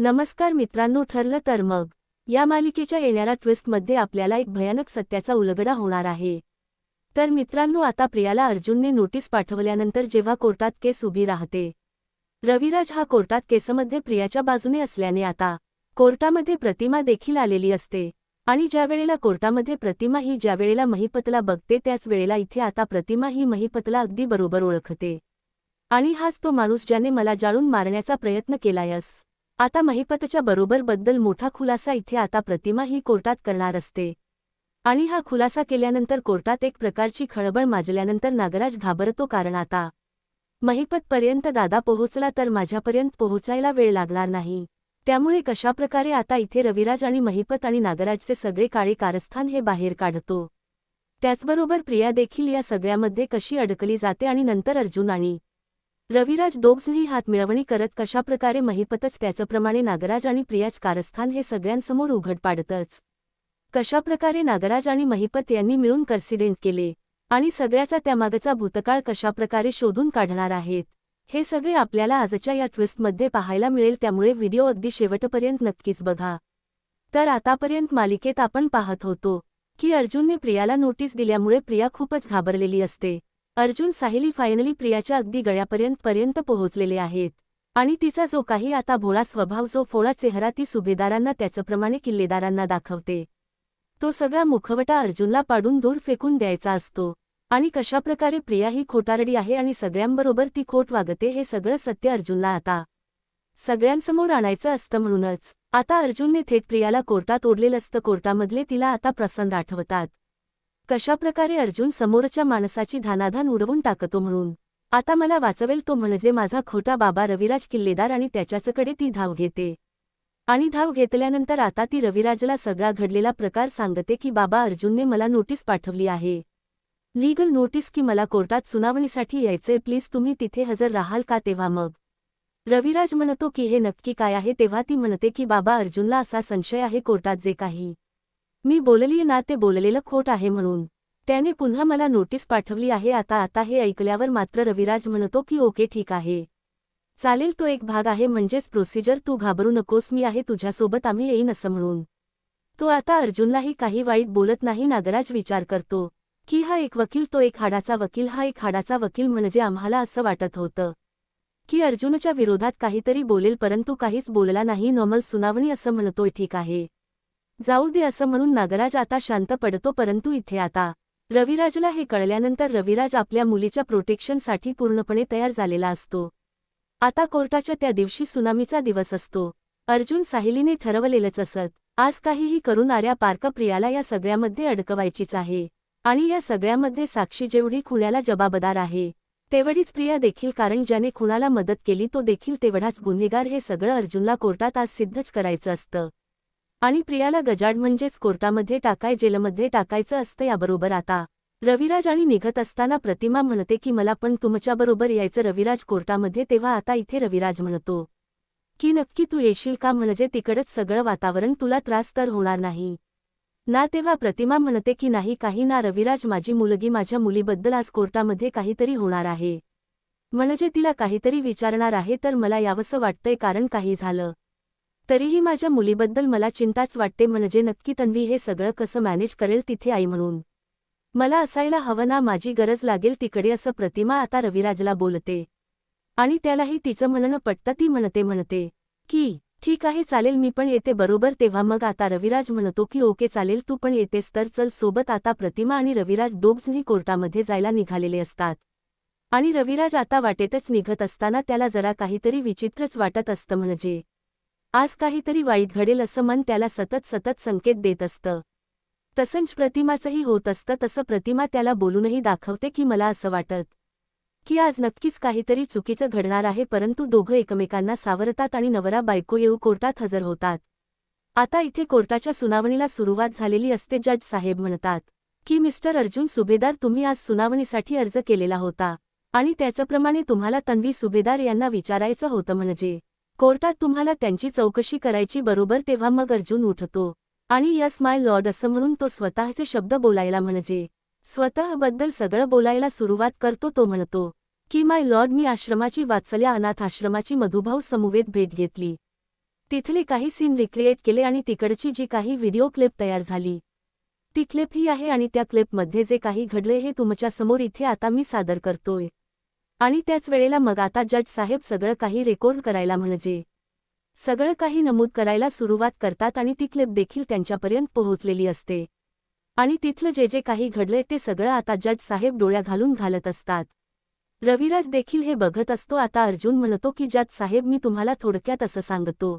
नमस्कार मित्रांनो ठरलं तर मग. या मालिकेच्या येणाऱ्या ट्विस्टमध्ये आपल्याला एक भयानक सत्याचा उलगडा होणार आहे. तर मित्रांनो आता प्रियाला अर्जुनने नोटीस पाठवल्यानंतर जेव्हा कोर्टात केस उभी राहते. रविराज हा कोर्टात केसमध्ये प्रियाच्या बाजूने असल्याने आता कोर्टामध्ये प्रतिमा देखील आलेली असते. आणि ज्या वेळेला कोर्टामध्ये प्रतिमा ही ज्या वेळेला महिपतला बघते त्याच वेळेला इथे आता प्रतिमा ही महिपतला अगदी बरोबर ओळखते. आणि हाच तो माणूस ज्याने मला जाळून मारण्याचा प्रयत्न केलायस. आता महिपतच्या बरोबर बद्दल मोठा खुलासा इथे आता प्रतिमा ही कोर्टात करणार असते. आणि हा खुलासा केल्यानंतर कोर्टात एक प्रकारची खळबळ माजल्यानंतर नागराज घाबरतो कारण आता महिपतपर्यंत दादा पोहोचला तर माझ्यापर्यंत पोहोचायला वेळ लागणार नाही. त्यामुळे कशाप्रकारे आता इथे रविराज आणि महिपत आणि नागराजचे सगळे काळे कारस्थान हे बाहेर काढतो? त्याचबरोबर प्रिया देखील या सगळ्यामध्ये कशी अडकली जाते आणि नंतर अर्जुन आणि रविराज दोघजणी हात मिळवणी करत कशाप्रकारे महिपतच त्याचप्रमाणे नागराज आणि प्रियाच कारस्थान हे सगळ्यांसमोर उघड पाडतच. कशाप्रकारे नागराज आणि महिपत यांनी मिळून कर्सिडेंट केले आणि सगळ्याचा त्यामागचा भूतकाळ कशाप्रकारे शोधून काढणार आहेत हे सगळे आपल्याला आजच्या या ट्विस्टमध्ये पाहायला मिळेल त्यामुळे व्हिडिओ अगदी शेवटपर्यंत नक्कीच बघा. तर आतापर्यंत मालिकेत आपण पाहत होतो की अर्जुनने प्रियाला नोटीस दिल्यामुळे प्रिया खूपच घाबरलेली असते. अर्जुन साहिली फायनली प्रियाच्या अगदी गळ्यापर्यंत पर्यंत पोहोचलेले आहेत. आणि तिचा जो काही आता भोळा स्वभाव जो फोळा चेहरा ती सुभेदारांना त्याचप्रमाणे किल्लेदारांना दाखवते. तो सगळा मुखवटा अर्जुनला पाडून दूर फेकून द्यायचा असतो. आणि कशाप्रकारे प्रिया ही खोटारडी आहे आणि सगळ्यांबरोबर ती खोट वागते हे सगळं सत्य अर्जुनला आता. सगळ्यांसमोर आणायचं असतं म्हणूनच. आता अर्जुनने थेट प्रियाला कोर्टात ओढलेलं असतं. कोर्टामधले तिला आता प्रसंग आठवतात. कशाप्रकारे अर्जुन समोरच्या माणसाची धानाधान उडवून टाकतो म्हणून? आता मला वाचवेल तो म्हणजे माझा खोटा बाबा रविराज किल्लेदार आणि त्याच्याचकडे ती धाव घेते. आणि धाव घेतल्यानंतर आता ती रविराजला सगळा घडलेला प्रकार सांगते की बाबा अर्जुनने मला नोटीस पाठवली आहे. लीगल नोटीस की मला कोर्टात सुनावणीसाठी यायचंय प्लीज तुम्ही तिथे हजर राहाल का तेव्हा मग? रविराज म्हणतो की हे नक्की काय आहे तेव्हा ती म्हणते की बाबा अर्जुनला असा संशय आहे कोर्टात जे काही मी बोललीय ना ते बोललेलं खोट आहे म्हणून. त्याने पुन्हा मला नोटीस पाठवली आहे आता आता हे ऐकल्यावर मात्र रविराज म्हणतो की ओके ठीक आहे. चालेल तो एक भाग आहे म्हणजेच प्रोसिजर तू घाबरू नकोस मी आहे तुझ्यासोबत आम्ही येईन असं म्हणून. तो आता अर्जुनलाही काही वाईट बोलत नाही नागराज विचार करतो. की हा एक वकील तो एक हाडाचा वकील हा एक हाडाचा वकील म्हणजे आम्हाला असं वाटत होतं. की अर्जुनच्या विरोधात काहीतरी बोलेल परंतु काहीच बोलला नाही नॉर्मल सुनावणी असं म्हणतोय ठीक आहे. जाऊ दे असं म्हणून नागराज आता शांत पडतो परंतु इथे आता. रविराजला हे कळल्यानंतर रविराज आपल्या मुलीच्या प्रोटेक्शनसाठी पूर्णपणे तयार झालेला असतो. आता कोर्टाच्या त्या दिवशी सुनामीचा दिवस असतो. अर्जुन साहिलीने ठरवलेलंच असत आज काहीही करून आर्या पार्क प्रियाला या सगळ्यामध्ये अडकवायचीच आहे. आणि या सगळ्यामध्ये साक्षी जेवढी खुण्याला जबाबदार आहे तेवढीच प्रिया देखील कारण ज्याने खुणाला मदत केली तो देखील तेवढाच गुन्हेगार हे सगळं अर्जुनला कोर्टात आज सिद्धच करायचं असतं. आणि प्रियाला गजाड म्हणजेच कोर्टामध्ये टाकाय जेलमध्ये टाकायचं असतं याबरोबर आता. रविराज आणि निघत असताना प्रतिमा म्हणते की मला पण तुमच्याबरोबर यायचं रविराज कोर्टामध्ये तेव्हा आता इथे रविराज म्हणतो. की नक्की तू येशील का? म्हणजे तिकडच सगळं वातावरण तुला त्रास तर होणार नाही. ना तेव्हा प्रतिमा म्हणते की नाही काही ना रविराज माझी मुलगी माझ्या मुलीबद्दल आज कोर्टामध्ये काहीतरी होणार आहे. म्हणजे तिला काहीतरी विचारणार आहे तर मला यावंसं वाटतंय कारण काही झालं. तरीही माझ्या मुलीबद्दल मला चिंताच वाटते म्हणजे नक्की तन्वी हे सगळं कसं मॅनेज करेल तिथे आई म्हणून. मला असायला हवं ना माझी गरज लागेल तिकडे असं प्रतिमा आता रविराजला बोलते. आणि त्यालाही तिचं म्हणणं पटतं ती म्हणते म्हणते की ठीक आहे चालेल मी पण येते बरोबर तेव्हा मग आता रविराज म्हणतो की ओके चालेल तू पण येतेस तर चल सोबत आता प्रतिमा आणि रविराज दोघजणी कोर्टामध्ये जायला निघालेले असतात. आणि रविराज आता वाटेतच निघत असताना त्याला जरा काहीतरी विचित्रच वाटत असतं म्हणजे आज काहीतरी वाईट घडेल असं मन त्याला सतत सतत संकेत देत असतं. तसंच प्रतिमाचंही होत असतं तसं प्रतिमा त्याला बोलूनही दाखवते की मला असं वाटत की आज नक्कीच काहीतरी चुकीचं घडणार आहे परंतु दोघं एकमेकांना सावरतात आणि नवरा बायको येऊ कोर्टात हजर होतात. आता इथे कोर्टाच्या सुनावणीला सुरुवात झालेली असते जज साहेब म्हणतात की मिस्टर अर्जुन सुभेदार तुम्ही आज सुनावणीसाठी अर्ज केलेला होता आणि त्याचप्रमाणे तुम्हाला तन्वी सुभेदार यांना विचारायचं होतं म्हणजे कोर्टात तुम्हाला त्यांची चौकशी करायची बरोबर तेव्हा मग अर्जुन उठतो. आणि यस माय लॉर्ड असं म्हणून तो स्वतःचे शब्द बोलायला म्हणजे. स्वतःबद्दल सगळं बोलायला सुरुवात करतो तो म्हणतो की माय लॉर्ड मी आश्रमाची वाचल्या अनाथ आश्रमाची मधुभाऊ समूवेत भेट घेतली. तिथले काही सीन रिक्रिएट केले आणि तिकडची जी काही व्हिडिओ क्लिप तयार झाली. ती क्लिप ही आहे आणि त्या क्लिपमध्ये जे काही घडले हे तुमच्यासमोर इथे आता मी सादर करतोय. आणि त्याच वेळेला मग आता जज साहेब सगळं काही रेकॉर्ड करायला म्हणजे सगळं काही नमूद करायला सुरुवात करतात आणि ती क्लिप देखील त्यांच्यापर्यंत पोहोचलेली असते. आणि तिथलं जे जे काही घडलंय ते सगळं आता जज साहेब डोळ्या घालून घालत असतात. रविराज देखील हे बघत असतो आता अर्जुन म्हणतो की जज साहेब मी तुम्हाला थोडक्यात असं सांगतो.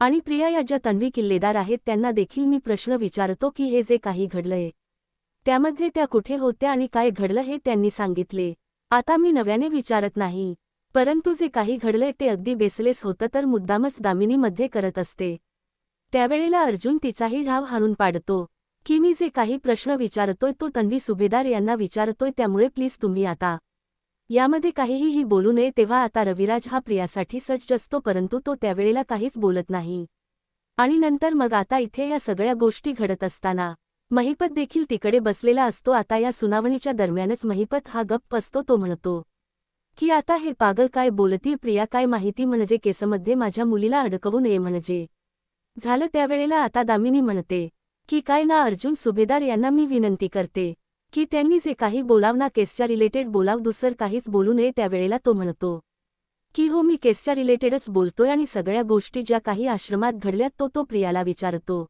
आणि प्रिया या ज्या तन्वी किल्लेदार आहेत त्यांना देखील मी प्रश्न विचारतो की हे जे काही घडलंय त्यामध्ये त्या कुठे होत्या आणि काय घडलं हे त्यांनी सांगितले. आता मी नव्याने विचारत नाही. परंतु जे काही घडले ते अगदी बेसलेस होतं तर मुद्दामच दामिनीमध्ये करत असते. त्यावेळेला अर्जुन तिचाही ढाव हाणून पाडतो. की मी जे काही प्रश्न विचारतोय तो तन्वी सुभेदार यांना विचारतोय त्यामुळे प्लीज तुम्ही आता यामध्ये काहीही ही बोलू नये तेव्हा आता रविराज हा प्रियासाठी सज्ज असतो परंतु तो त्यावेळेला काहीच बोलत नाही. आणि नंतर मग आता इथे या सगळ्या गोष्टी घडत असताना महिपत देखील तिकडे बसलेला असतो. आता या सुनावणीच्या दरम्यानच महिपत हा गप्प असतो. तो म्हणतो की आता हे पागल काय बोलती? प्रिया काय माहिती म्हणजे? केसमध्ये माझ्या मुलीला अडकवू नये म्हणजे? झालं त्यावेळेला आता दामिनी म्हणते की काय ना अर्जुन सुभेदार यांना मी विनंती करते की त्यांनी जे काही बोलाव ना केसच्या रिलेटेड बोलाव दुसर काहीच बोलू नये. त्यावेळेला तो म्हणतो की हो मी केसच्या रिलेटेडच बोलतोय आणि सगळ्या गोष्टी ज्या काही आश्रमात घडल्यात तो तो प्रियाला विचारतो.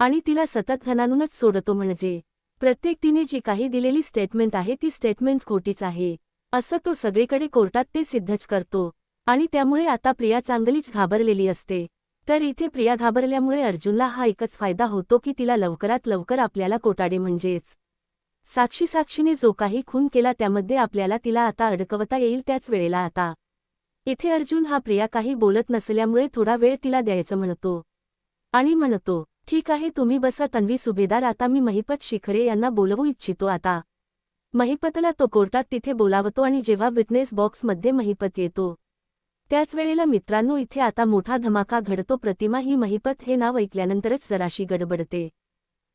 आणि तिला सतत घनानूनच सोडतो म्हणजे प्रत्येक तिने जी काही दिलेली स्टेटमेंट आहे ती स्टेटमेंट खोटीच आहे असं तो सगळीकडे कोर्टात ते सिद्धच करतो. आणि त्यामुळे आता प्रिया चांगलीच घाबरलेली असते. तर इथे प्रिया घाबरल्यामुळे अर्जुनला हा एकच फायदा होतो की तिला लवकरात लवकर आपल्याला कोटाडे म्हणजेच साक्षी साक्षीने जो काही खून केला त्यामध्ये आपल्याला तिला आता अडकवता येईल त्याच वेळेला आता. इथे अर्जुन हा प्रिया काही बोलत नसल्यामुळे थोडा वेळ तिला द्यायचं म्हणतो. आणि म्हणतो ठीक आहे तुम्ही बसा. तन्वी सुभेदार आता मी महिपत शिखरे यांना बोलवू इच्छितो आता. महिपतला तो कोर्टात तिथे बोलावतो आणि जेव्हा विटनेस बॉक्समध्ये महिपत येतो. त्याच वेळेला मित्रांनो इथे आता मोठा धमाका घडतो. प्रतिमा ही महिपत हे नाव ऐकल्यानंतरच जराशी गडबडते.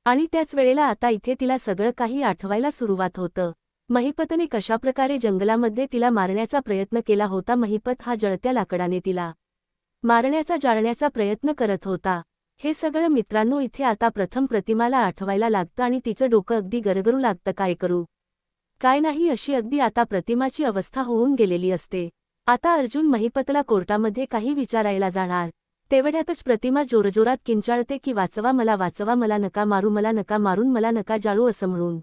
आणि त्याच वेळेला आता इथे तिला सगळं काही आठवायला सुरुवात होतं. महिपतने कशाप्रकारे जंगलामध्ये तिला मारण्याचा प्रयत्न केला होता महिपत हा जळत्या लाकडाने तिला मारण्याचा जाळण्याचा प्रयत्न करत होता. हे सगळं मित्रांनो इथे आता प्रथम प्रतिमाला आठवायला लागतं आणि तिचं डोकं अगदी गरगरू लागतं. काय करू? काय नाही अशी अगदी आता प्रतिमाची अवस्था होऊन गेलेली असते. आता अर्जुन महिपतला कोर्टामध्ये काही विचारायला जाणार. तेवढ्यातच प्रतिमा जोरजोरात किंचाळते की वाचवा मला वाचवा मला नका मारू मला नका मारून मला नका जाळू असं म्हणून.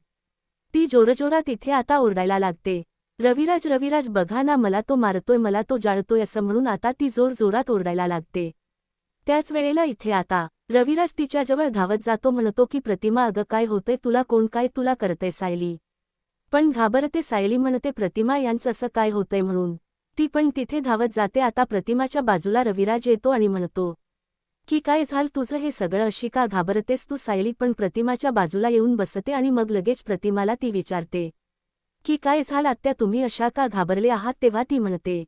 ती जोरजोरात इथे आता ओरडायला लागते. रविराज रविराज बघा ना मला तो मारतोय मला तो जाळतोय असं म्हणून आता ती जोर जोरात ओरडायला लागते. त्याच वेळेला इथे आता रविराज तिच्याजवळ धावत जातो म्हणतो की प्रतिमा अगं काय होतंय तुला कोण काय तुला करतंय सायली? पण घाबरते सायली म्हणते प्रतिमा यांचं असं काय होतंय म्हणून? ती पण तिथे धावत जाते आता प्रतिमाच्या बाजूला रविराज येतो आणि म्हणतो की काय झाल तुझं हे सगळं अशी का घाबरतेस तू सायली? पण प्रतिमाच्या बाजूला येऊन बसते आणि मग लगेच प्रतिमाला ती विचारते की काय झाल आत्या तुम्ही अशा का घाबरले आहात? तेव्हा ती म्हणते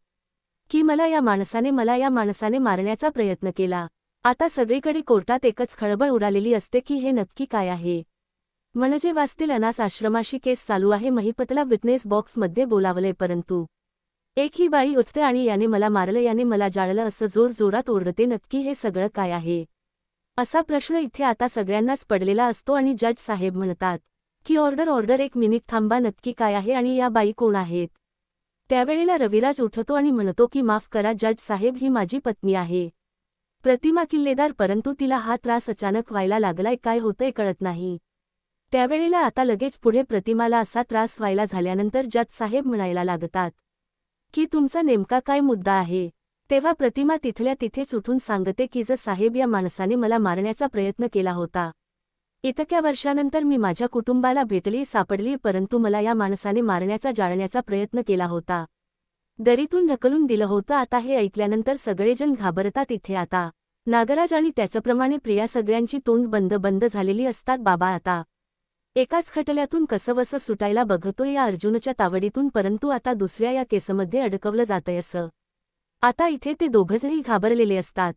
की मला या माणसाने मला या माणसाने मारण्याचा प्रयत्न केला. आता सगळीकडे कोर्टात एकच खळबळ उडालेली असते की हे नक्की काय आहे? म्हणजे वाचतील अनास आश्रमाशी केस चालू आहे महिपतला विटनेस बॉक्समध्ये बोलावले परंतु. एक ही बाई उठते आणि याने मला मारलं याने मला जाळलं असं जोर जोरात ओरडते नक्की हे सगळं काय आहे? असा प्रश्न इथे आता सगळ्यांनाच पडलेला असतो आणि जज साहेब म्हणतात की ऑर्डर ऑर्डर एक मिनिट थांबा नक्की काय आहे आणि या बाई कोण आहेत? त्यावेळेला रविराज उठतो आणि म्हणतो की माफ करा जज साहेब ही माझी पत्नी आहे. प्रतिमा किल्लेदार परंतु तिला हा त्रास अचानक व्हायला लागलाय काय होतंय कळत नाही. त्यावेळेला आता लगेच पुढे प्रतिमाला असा त्रास व्हायला झाल्यानंतर जज साहेब म्हणायला लागतात की तुमचा नेमका काय मुद्दा आहे? तेव्हा प्रतिमा तिथल्या तिथेच उठून सांगते की ज साहेब या माणसाने मला मारण्याचा प्रयत्न केला होता. इतक्या वर्षानंतर मी माझ्या कुटुंबाला भेटली सापडली परंतु मला या माणसाने मारण्याचा जाळण्याचा प्रयत्न केला होता. दरीतून ढकलून दिलं होतं. आता हे ऐकल्यानंतर सगळेजण घाबरतात. इथे आता नागराज आणि त्याचप्रमाणे प्रिया सगळ्यांची तोंड बंद बंद झालेली असतात. बाबा आता एकाच खटल्यातून कसंवसं सुटायला बघतोय. या अर्जुनच्या तावडीतून परंतु आता दुसऱ्या या केसमध्ये अडकवलं जातंय असं. आता इथे ते दोघंजणी घाबरलेले असतात.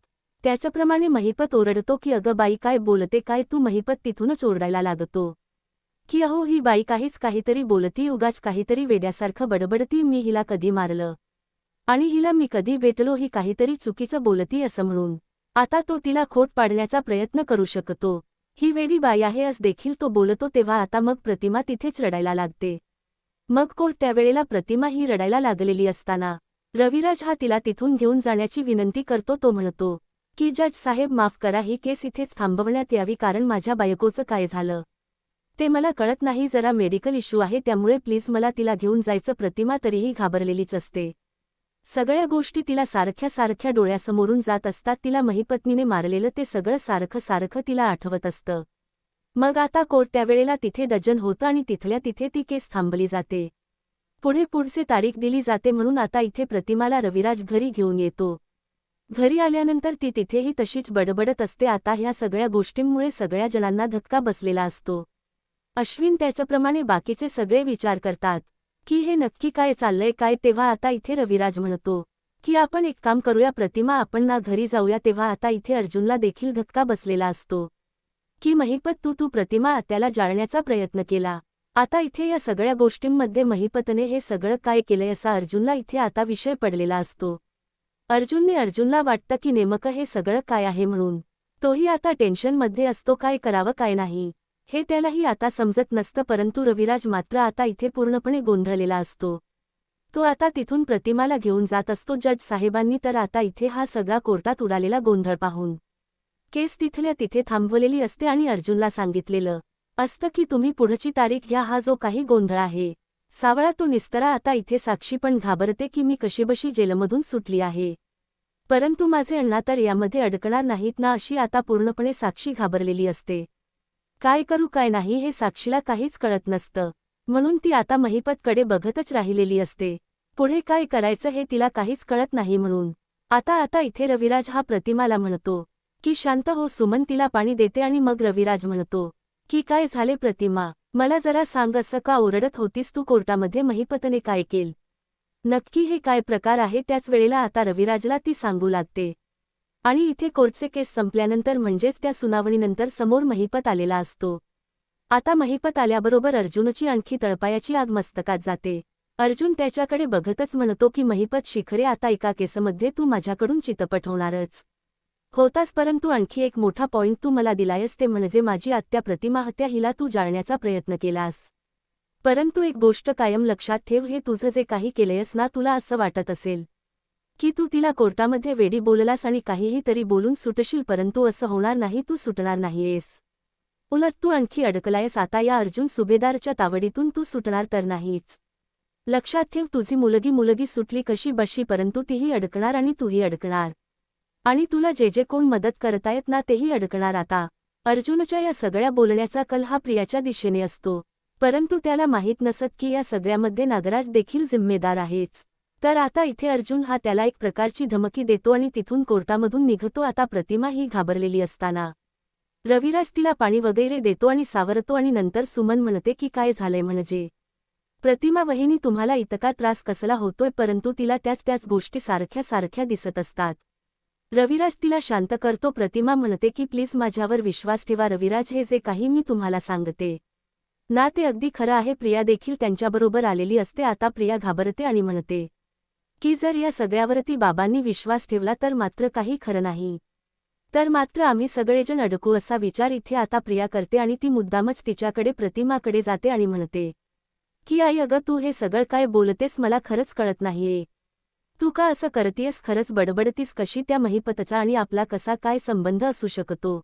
त्याच्याप्रमाणे महिपत ओरडतो की अगं बाई काय बोलते? काय तू महिपत तिथूनच ओरडायला लागतो? की अहो ही बाई काहीच काहीतरी बोलती उगाच काहीतरी वेड्यासारखं बडबडती मी हिला कधी मारलं? आणि हिला मी कधी भेटलो ही काहीतरी चुकीचं बोलती असं म्हणून. आता तो तिला खोट पाडण्याचा प्रयत्न करू शकतो. ही वेडी बाई आहे अस देखील तो बोलतो तेव्हा आता मग प्रतिमा तिथेच रडायला लागते. मग कोर्ट त्यावेळेला प्रतिमा ही रडायला लागलेली असताना? रविराज हा तिला तिथून घेऊन जाण्याची विनंती करतो तो म्हणतो की जज साहेब माफ करा ही केस इथेच थांबवण्यात यावी कारण माझ्या बायकोचं काय झालं? ते मला कळत नाही जरा मेडिकल इश्यू आहे त्यामुळे प्लीज मला तिला घेऊन जायचं प्रतिमा तरीही घाबरलेलीच असते. सगळ्या गोष्टी तिला सारख्या सारख्या डोळ्यासमोरून जात असतात तिला महिपत्नीने मारलेलं ते सगळं सारखं सारखं तिला आठवत असतं. मग आता कोर्ट त्यावेळेला तिथे डजन होतं आणि तिथल्या तिथे ती केस थांबली जाते. पुढे पुढचे तारीख दिली जाते म्हणून आता इथे प्रतिमाला रविराज घरी घेऊन येतो. घरी आल्यानंतर ती तिथेही तशीच बडबडत असते. आता ह्या सगळ्या गोष्टींमुळे सगळ्या जणांना धक्का बसलेला असतो. अश्विन त्याच्याप्रमाणे बाकीचे सगळे विचार करतात की हे नक्की काय चाललंय काय तेव्हा आता इथे रविराज म्हणतो की आपण एक काम करूया प्रतिमा आपण ना घरी जाऊया तेव्हा आता इथे अर्जुनला देखील धक्का बसलेला असतो. की महिपत तू तू प्रतिमा आत्याला जाळण्याचा प्रयत्न केला. आता इथे या सगळ्या गोष्टींमध्ये महिपतने हे सगळं काय केलंय असा अर्जुनला इथे आता विषय पडलेला असतो. अर्जुनने अर्जुनला वाटतं की नेमकं हे सगळं काय आहे म्हणून. तोही आता टेन्शनमध्ये असतो काय करावं काय नाही. हे त्यालाही आता समजत नसतं परंतु रविराज मात्र आता इथे पूर्णपणे गोंधळलेला असतो. तो आता तिथून प्रतिमाला घेऊन जात असतो. जज साहेबांनी तर आता इथे हा सगळा कोर्टात उडालेला गोंधळ पाहून. केस तिथल्या तिथे थांबवलेली असते आणि अर्जुनला सांगितलेलं असतं की तुम्ही पुढची तारीख घ्या. हा जो काही गोंधळ आहे सावळा तो निस्तरा आता इथे साक्षी पण घाबरते की मी कशीबशी जेलमधून सुटली आहे. परंतु माझे अण्णा तर यामध्ये अडकणार नाहीत ना अशी आता पूर्णपणे साक्षी घाबरलेली असते. काय करू काय नाही हे साक्षीला काहीच कळत नसतं. म्हणून ती आता महिपतकडे बघतच राहिलेली असते. पुढे काय करायचं हे तिला काहीच कळत नाही म्हणून. आता आता इथे रविराज हा प्रतिमाला म्हणतो की शांत हो सुमन तिला पाणी देते आणि मग रविराज म्हणतो की काय झाले प्रतिमा? मला जरा सांग असं का ओरडत होतीस तू कोर्टामध्ये? महिपतने काय केल? नक्की हे काय प्रकार आहे? त्याच वेळेला आता रविराजला ती सांगू लागते. आणि इथे कोर्टचे केस संपल्यानंतर म्हणजेच त्या सुनावणीनंतर समोर महिपत आलेला असतो. आता महिपत आल्याबरोबर अर्जुनची आणखी तळपायाची आग मस्तकात जाते. अर्जुन त्याच्याकडे बघतच म्हणतो की महिपत शिखरे आता एका केसमध्ये तू माझ्याकडून चितपट होणारच. होतास परंतु आणखी एक मोठा पॉइंट तू मला दिलायस ते म्हणजे माझी आत्या प्रतिमा हत्या हिला तू जाळण्याचा प्रयत्न केलास. परंतु एक गोष्ट कायम लक्षात ठेव हे तुझं जे काही केलंयस ना तुला असं वाटत असेल. की तू तिला कोर्टामध्ये वेडी बोललास आणि काहीही तरी बोलून सुटशील परंतु असं होणार नाही तू सुटणार नाहीयेस. उलट तू आणखी अडकलायस आता या अर्जुन सुभेदारच्या तावडीतून तू सुटणार तर नाहीच. लक्षात ठेव तुझी मुलगी मुलगी सुटली कशी बशी परंतु तीही अडकणार आणि तूही अडकणार. आणि तुला जे जे कोण मदत करतायत ना तेही अडकणार आता. अर्जुनच्या या सगळ्या बोलण्याचा कल हा प्रियाच्या दिशेने असतो. परंतु त्याला माहीत नसत की या सगळ्यामध्ये नागराज देखील जिम्मेदार आहेच. तर आता इथे अर्जुन हा त्याला एक प्रकारची धमकी देतो आणि तिथून कोर्टामधून निघतो. आता प्रतिमा ही घाबरलेली असताना रविराज तिला पाणी वगैरे देतो आणि सावरतो आणि नंतर सुमन म्हणते की काय झालंय म्हणजे? प्रतिमा वहिनी तुम्हाला इतका त्रास कसला होतोय परंतु तिला त्याच त्याच गोष्टी सारख्या सारख्या दिसत असतात. रविराज तिला शांत करतो. प्रतिमा म्हणते की प्लीज माझ्यावर विश्वास ठेवा रविराज हे जे काही मी तुम्हाला सांगते. ना ते अगदी खरं आहे. प्रिया देखील त्यांच्याबरोबर आलेली असते. आता प्रिया घाबरते आणि म्हणते की जर या सगळ्यावरती बाबांनी विश्वास ठेवला तर मात्र काही खरं नाही. तर मात्र आम्ही सगळेजण अडकू असा विचार इथे आता प्रिया करते आणि ती मुद्दामच तिच्याकडे प्रतिमाकडे जाते आणि म्हणते की आई अगं तू हे सगळं काय बोलतेस? मला खरंच कळत नाहीये. तू का असं करतीयस? खरंच बडबडतीस कशी त्या महिपतचा आणि आपला कसा काय संबंध असू शकतो?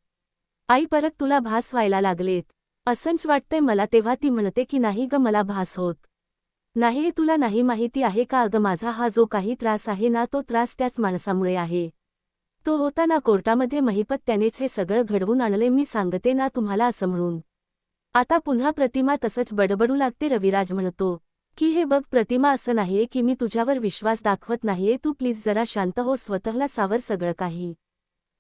आई परत तुला भास व्हायला लागलेत. असंच वाटतंय मला तेव्हा ती म्हणते की नाही ग मला भास होत. नाही तुला नाही माहिती आहे का? अगं माझा हा जो काही त्रास आहे ना तो त्रास त्याच माणसामुळे आहे. तो होता ना कोर्टामध्ये महिपत त्यानेच हे सगळं घडवून आणले मी सांगते ना तुम्हाला असं म्हणून. आता पुन्हा प्रतिमा तसंच बडबडू लागते रविराज म्हणतो. की हे बघ प्रतिमा असं नाहीये की मी तुझ्यावर विश्वास दाखवत नाहीये. तू प्लीज जरा शांत हो स्वतःला सावर सगळं काही.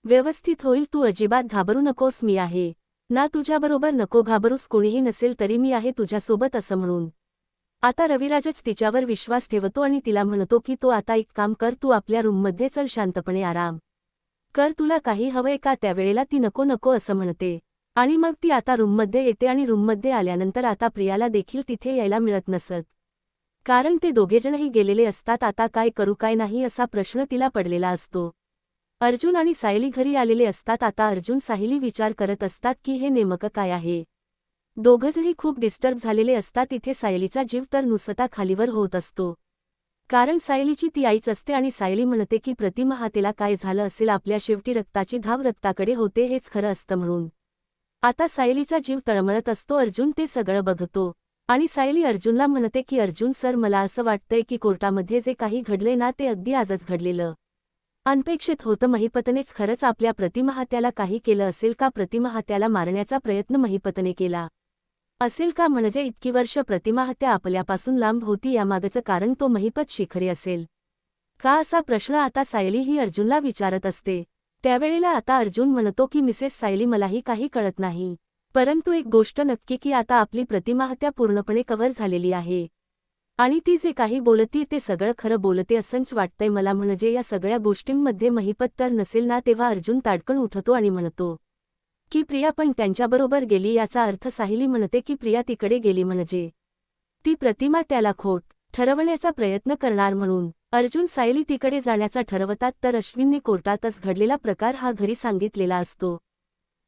व्यवस्थित होईल तू अजिबात घाबरू नकोस मी आहे. ना तुझ्याबरोबर नको घाबरूस कोणीही नसेल तरी मी आहे तुझ्यासोबत असं म्हणून. आता रविराजच तिच्यावर विश्वास ठेवतो आणि तिला म्हणतो की तो आता एक काम कर तू आपल्या रूममध्ये चल शांतपणे आराम. कर तुला काही हवंय का? त्यावेळेला ती नको नको असं म्हणते. आणि मग ती आता रूममध्ये येते आणि रूममध्ये आल्यानंतर आता प्रियाला देखील तिथे यायला मिळत नसत. कारण ते दोघेजणही गेलेले असतात आता काय करू काय नाही असा प्रश्न तिला पडलेला असतो. अर्जुन आणि सायली घरी आलेले असतात आता अर्जुन साहिली विचार करत असतात की हे नेमकं काय आहे. दोघंजणी खूप डिस्टर्ब झालेले असतात इथे सायलीचा जीव तर नुसता खालीवर होत असतो. कारण सायलीची ती आईच असते आणि सायली म्हणते की प्रतिमा हातेला काय झालं असेल आपल्या शेवटी रक्ताची धाव रक्ताकडे होते हेच खरं असतं म्हणून. आता सायलीचा जीव तळमळत असतो अर्जुन ते सगळं बघतो. आणि सायली अर्जुनला म्हणते की अर्जुन सर मला असं वाटतंय की कोर्टामध्ये जे काही घडले ना ते अगदी आजच घडलेलं. अनपेक्षित होतं महिपतनेच खरंच आपल्या प्रतिमहात्याला काही केलं असेल का? प्रतिमहात्याला मारण्याचा प्रयत्न महिपतने केला. असेल का? म्हणजे इतकी वर्ष प्रतिमाहत्या आपल्यापासून लांब होती यामागचं कारण तो महिपत शिखरे असेल. का असा प्रश्न आता सायली ही अर्जुनला विचारत असते. त्यावेळेला आता अर्जुन म्हणतो की मिसेस सायली मलाही काही कळत नाही. परंतु एक गोष्ट नक्की की आता आपली प्रतिमाहत्या पूर्णपणे कव्हर झालेली आहे. आणि ती जे काही बोलती ते सगळं खरं बोलते असंच वाटतंय मला म्हणजे या सगळ्या गोष्टींमध्ये महिपत तर नसेल ना तेव्हा अर्जुन ताडकण उठतो आणि म्हणतो की प्रिया पण त्यांच्याबरोबर गेली याचा अर्थ साहिली म्हणते की प्रिया तिकडे गेली म्हणजे. ती प्रतिमा त्याला खोट ठरवण्याचा प्रयत्न करणार म्हणून. अर्जुन सायली तिकडे जाण्याचा ठरवतात तर अश्विनने कोर्टातच घडलेला प्रकार हा घरी सांगितलेला असतो.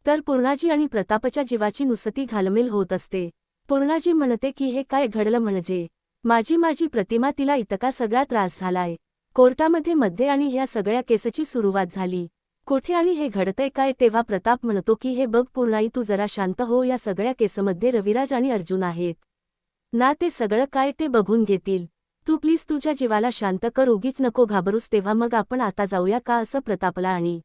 तर पूर्णाजी आणि प्रतापच्या जीवाची नुसती घालमेल होत असते. पूर्णाजी म्हणते की हे काय घडलं म्हणजे? माझी माझी प्रतिमा तिला इतका सगळा त्रास झालाय. कोर्टामध्ये मध्ये आणि ह्या सगळ्या केसची सुरुवात झाली. कुठे आणि हे घडतंय काय तेव्हा प्रताप म्हणतो की हे बघ पूर्णाई तू जरा शांत हो या सगळ्या केसमध्ये रविराज आणि अर्जुन आहेत. ना ते सगळं काय ते बघून घेतील. तू प्लीज तुझ्या जीवाला शांत कर उगीच नको घाबरूस तेव्हा मग आपण आता जाऊया का असं प्रतापला आणि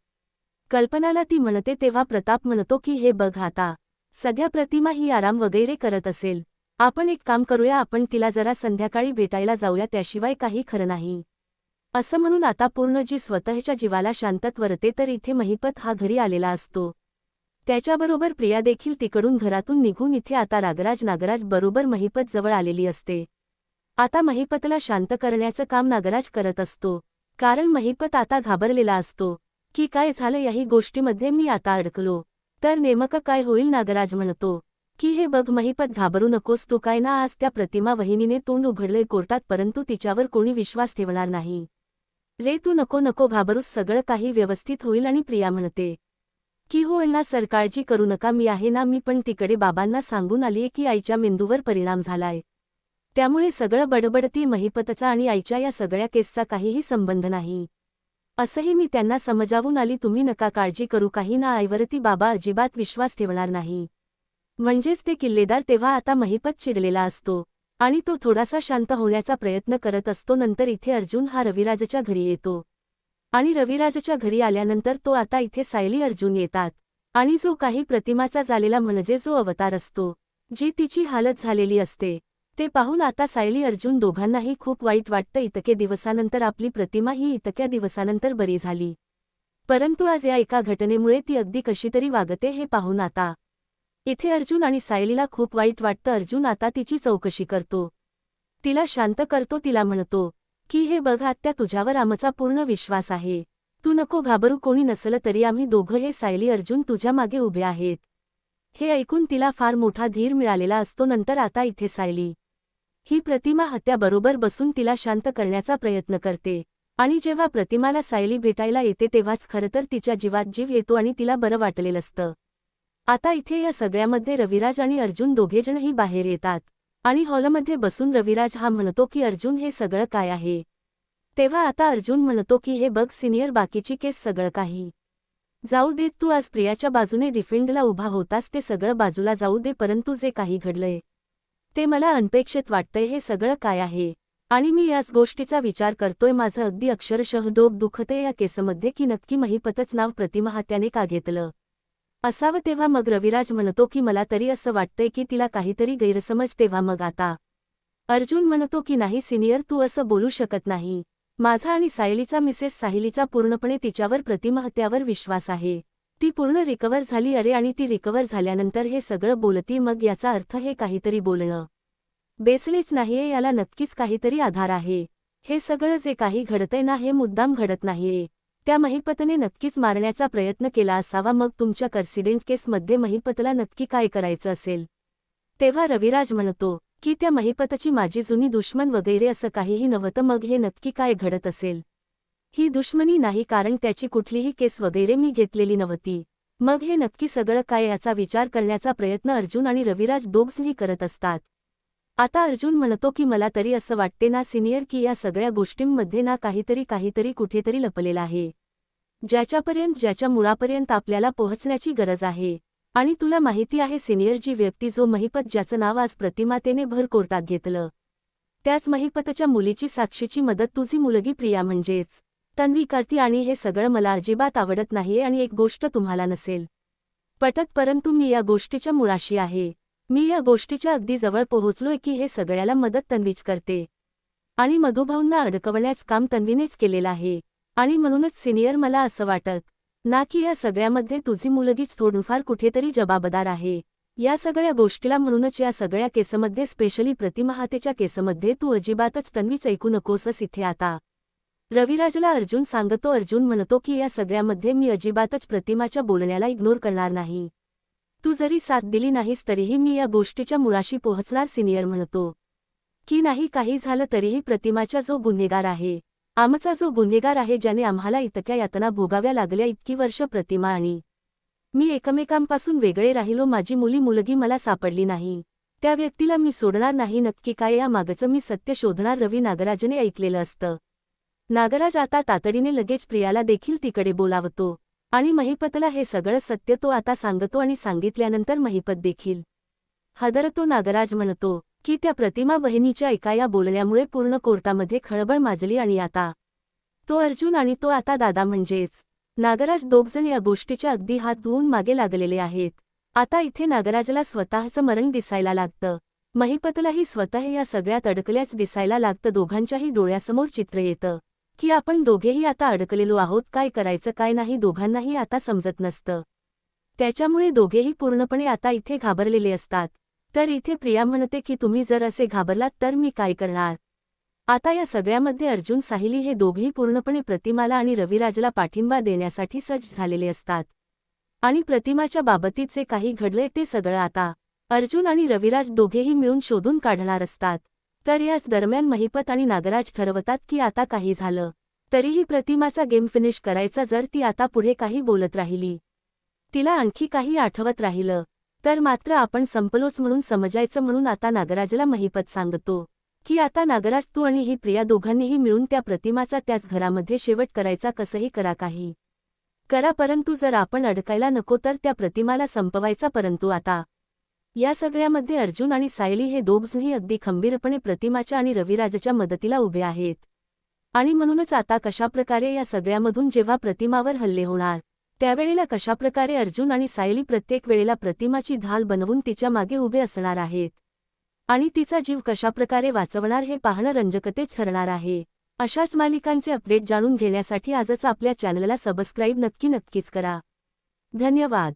कल्पनाला ती म्हणते तेव्हा प्रताप म्हणतो की हे बघ आता सध्या प्रतिमा ही आराम वगैरे करत असेल. आपण एक काम करूया आपण तिला जरा संध्याकाळी भेटायला जाऊया त्याशिवाय काही खरं नाही असं म्हणून आता पूर्ण जी स्वतःच्या जीवाला शांतत वरते तर इथे महिपत हा घरी आलेला असतो. त्याच्याबरोबर प्रिया देखील तिकडून घरातून निघून इथे आता रागराज नागराज बरोबर महिपत जवळ आलेली असते. आता महिपतला शांत करण्याचं काम नागराज करत असतो. कारण महिपत आता घाबरलेला असतो. की काय झालं याही गोष्टीमध्ये मी आता अडकलो. तर नेमकं काय होईल नागराज म्हणतो की हे बघ महिपत घाबरू नकोस तू काय ना आज त्या प्रतिमा वहिनीने तोंड उघडलंय कोर्टात परंतु तिच्यावर कोणी विश्वास ठेवणार नाही. रे तू नको नको घाबरूस सगळं काही व्यवस्थित होईल आणि प्रिया म्हणते की हो अण्णा सर काळजी करू नका मी आहे ना मी पण तिकडे बाबांना सांगून आलीये की आईच्या मेंदूवर परिणाम झालाय. त्यामुळे सगळं बडबडती महिपतचा आणि आईच्या या सगळ्या केसचा काहीही संबंध नाही. असंही मी त्यांना समजावून आली तुम्ही नका काळजी करू काही ना आईवरती बाबा अजिबात विश्वास ठेवणार नाही. म्हणजेच ते किल्लेदार तेव्हा आता महिपत चिडलेला असतो आणि तो थोडासा शांत होण्याचा प्रयत्न करत असतो. नंतर इथे अर्जुन हा रविराजच्या घरी येतो आणि रविराजच्या घरी आल्यानंतर तो आता इथे सायली अर्जुन येतात आणि जो काही प्रतिमाचा झालेला म्हणजे जो अवतार असतो जी तिची हालत झालेली असते ते पाहून आता सायली अर्जुन दोघांनाही खूप वाईट वाटतं इतके दिवसानंतर आपली प्रतिमा ही इतक्या दिवसानंतर बरी झाली. परंतु आज या एका घटनेमुळे ती अगदी कशीतरी वागते हे पाहून आता इथे अर्जुन आणि सायलीला खूप वाईट वाटतं. अर्जुन आता तिची चौकशी करतो. तिला शांत करतो. तिला म्हणतो की हे बघ आत्या तुझ्यावर आमचा पूर्ण विश्वास आहे. तू नको घाबरू कोणी नसलं तरी आम्ही दोघं हे सायली अर्जुन तुझ्या मागे उभे आहेत हे ऐकून तिला फार मोठा धीर मिळालेला असतो. नंतर आता इथे सायली ही प्रतिमा हत्याबरोबर बसून तिला शांत करण्याचा प्रयत्न करते. आणि जेव्हा प्रतिमाला सायली भेटायला येते तेव्हाच खरंतर तिच्या जीवात जीव येतो आणि तिला बरं वाटलेलं असतं. आता इथे या सगळ्यामध्ये रविराज आणि अर्जुन दोघेजणही बाहेर येतात. आणि हॉलमध्ये बसून रविराज हा म्हणतो की अर्जुन हे सगळं काय आहे? तेव्हा आता अर्जुन म्हणतो की हे बघ सिनियर बाकीची केस सगळं काही. जाऊ देत तू आज प्रियाच्या बाजूने डिफेंडला उभा होतास ते सगळं बाजूला जाऊ दे परंतु जे काही घडलंय ते मला अनपेक्षित वाटतंय हे सगळं काय आहे? आणि मी याच गोष्टीचा विचार करतोय माझं अगदी अक्षरशः डोक दुखते या केसमध्ये की नक्की महिपतच नाव प्रतिमहात्याने का घेतलं? असावं तेव्हा मग रविराज म्हणतो की मला तरी असं वाटतंय की तिला काहीतरी गैरसमज तेव्हा मग आता. अर्जुन म्हणतो की नाही सिनियर तू असं बोलू शकत नाही. माझा आणि सायलीचा मिसेस साहिलीचा पूर्णपणे तिच्यावर प्रतिमहत्यावर विश्वास आहे. ती पूर्ण रिकवर झाली अरे आणि ती रिकवर झाल्यानंतर हे सगळं बोलती मग याचा अर्थ हे काहीतरी बोलणं. बेसलेच नाहीये याला नक्कीच काहीतरी आधार आहे. हे सगळं जे काही घडतंय ना हे मुद्दाम घडत नाहीये. त्या महिपतने नक्कीच मारण्याचा प्रयत्न केला असावा मग तुमच्या कर्सिडेंट केसमध्ये महिपतला नक्की काय करायचं असेल? तेव्हा रविराज म्हणतो की त्या महिपतची माझी जुनी दुश्मन वगैरे असं काहीही नव्हतं मग हे नक्की काय घडत असेल? ही दुश्मनी नाही कारण त्याची कुठलीही केस वगैरे मी घेतलेली नव्हती. मग हे नक्की सगळं काय याचा विचार करण्याचा प्रयत्न अर्जुन आणि रविराज दोघजही करत असतात. आता अर्जुन म्हणतो की मला तरी असं वाटते ना सिनियर की या सगळ्या गोष्टींमध्ये ना काहीतरी काहीतरी कुठेतरी लपलेलं आहे. ज्याच्यापर्यंत ज्याच्या मुळापर्यंत आपल्याला पोहोचण्याची गरज आहे. आणि तुला माहिती आहे सिनियर जी व्यक्ती जो महिपत ज्याचं नाव आज प्रतिमातेने भर कोर्टात घेतलं. त्याच महिपतच्या मुलीची साक्षीची मदत तुझी मुलगी प्रिया म्हणजेच. तन्वी करती आणि हे सगळं मला अजिबात आवडत नाहीये आणि एक गोष्ट तुम्हाला नसेल. पटत परंतु मी या गोष्टीच्या मुळाशी आहे. मी या गोष्टीच्या अगदी जवळ पोहोचलोय की हे सगळ्याला मदत तन्वीच करते. आणि मधुभाऊंना अडकवण्याचं काम तन्वीनेच केलेलं आहे. आणि म्हणूनच सिनियर मला असं वाटत ना की या सगळ्यामध्ये तुझी मुलगीच थोडंफार कुठेतरी जबाबदार आहे. या सगळ्या गोष्टीला म्हणूनच या सगळ्या केसमध्ये स्पेशली प्रतिमहातेच्या केसमध्ये तू अजिबातच तन्वीच ऐकू नकोसस इथे आता. रविराजला अर्जुन सांगतो अर्जुन म्हणतो की या सगळ्यामध्ये मी अजिबातच प्रतिमाच्या बोलण्याला इग्नोर करणार नाही. तू जरी साथ दिली नाहीस तरीही मी या गोष्टीच्या मुळाशी पोहोचणार सिनियर म्हणतो. की नाही काही झालं तरीही प्रतिमाच्या जो गुन्हेगार आहे आमचा जो गुन्हेगार आहे ज्याने आम्हाला इतक्या यातना भोगाव्या लागल्या इतकी वर्ष प्रतिमा आणि मी एकमेकांपासून वेगळे राहिलो माझी मुली मुलगी मला सापडली नाही. त्या व्यक्तीला मी सोडणार नाही नक्की काय या मागचं मी सत्य शोधणार रवी नागराजने ऐकलेलं असतं. नागराज आता तातडीने लगेच प्रियाला देखील तिकडे बोलावतो. आणि महिपतला हे सगळं सत्य तो आता सांगतो आणि सांगितल्यानंतर महिपत देखील. हदरतो नागराज म्हणतो की त्या प्रतिमा बहिणीच्या एका या बोलण्यामुळे पूर्ण कोर्टामध्ये खळबळ माजली आणि आता तो अर्जुन आणि तो आता दादा म्हणजेच नागराज दोघजण या गोष्टीच्या अगदी हात धुवून मागे लागलेले आहेत. आता इथे नागराजला स्वतःचं मरण दिसायला लागतं. महिपतलाही स्वतः या सगळ्यात अडकल्याच दिसायला लागतं. दोघांच्याही डोळ्यासमोर चित्र येतं. की आपण दोघेही आता अडकलेलो आहोत काय करायचं काय नाही दोघांनाही आता समजत नसतं. त्याच्यामुळे दोघेही पूर्णपणे आता इथे घाबरलेले असतात. तर इथे प्रिया म्हणते की तुम्ही जर असे घाबरलात तर मी काय करणार? आता या सगळ्यामध्ये अर्जुन साहिली हे दोघेही पूर्णपणे प्रतिमाला आणि रविराजला पाठिंबा देण्यासाठी सज्ज झालेले असतात. आणि प्रतिमाच्या बाबतीत जे काही घडले ते सगळं आता अर्जुन आणि रविराज दोघेही मिळून शोधून काढणार असतात. तर याच दरम्यान महिपत आणि नागराज ठरवतात की आता काही झालं. तरीही प्रतिमाचा गेम फिनिश करायचा जर ती आता पुढे काही बोलत राहिली. तिला आणखी काही आठवत राहिलं. तर मात्र आपण संपलोच म्हणून समजायचं म्हणून आता नागराजला महिपत सांगतो की आता नागराज तू आणि ही प्रिया दोघांनीही मिळून त्या प्रतिमाचा त्याच घरामध्ये शेवट करायचा कसंही करा काही. करा परंतु जर आपण अडकायला नको तर त्या प्रतिमाला संपवायचा परंतु आता या सगळ्यामध्ये अर्जुन आणि सायली हे दोघजणही अगदी खंबीरपणे प्रतिमाच्या आणि रविराजच्या मदतीला उभे आहेत. आणि म्हणूनच आता कशाप्रकारे या सगळ्यामधून जेव्हा प्रतिमावर हल्ले होणार त्यावेळेला कशाप्रकारे अर्जुन आणि सायली प्रत्येक वेळेला प्रतिमाची ढाल बनवून तिच्यामागे उभे असणार आहेत? आणि तिचा जीव कशाप्रकारे वाचवणार हे पाहणं रंजकतेच ठरणार आहे. अशाच मालिकांचे अपडेट जाणून घेण्यासाठी आजच आपल्या चॅनलला सबस्क्राईब नक्की नक्कीच करा. धन्यवाद.